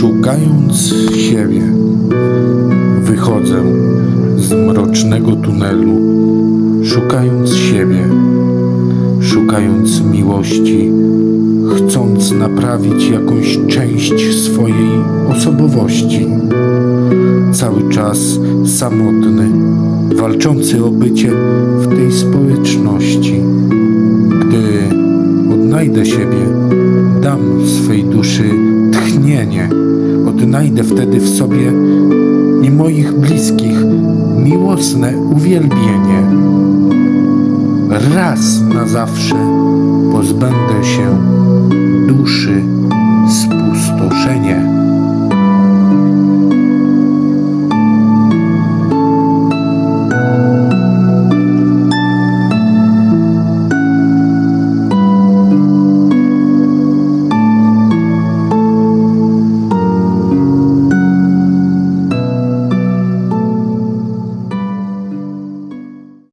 Szukając siebie, wychodzę z mrocznego tunelu, szukając siebie, szukając miłości, chcąc naprawić jakąś część swojej osobowości. Cały czas samotny, walczący o bycie w tej społeczności. Gdy odnajdę siebie, dam swej duszy tchnienie, odnajdę wtedy w sobie i moich bliskich miłosne uwielbienie. Raz na zawsze pozbędę się spustoszenie.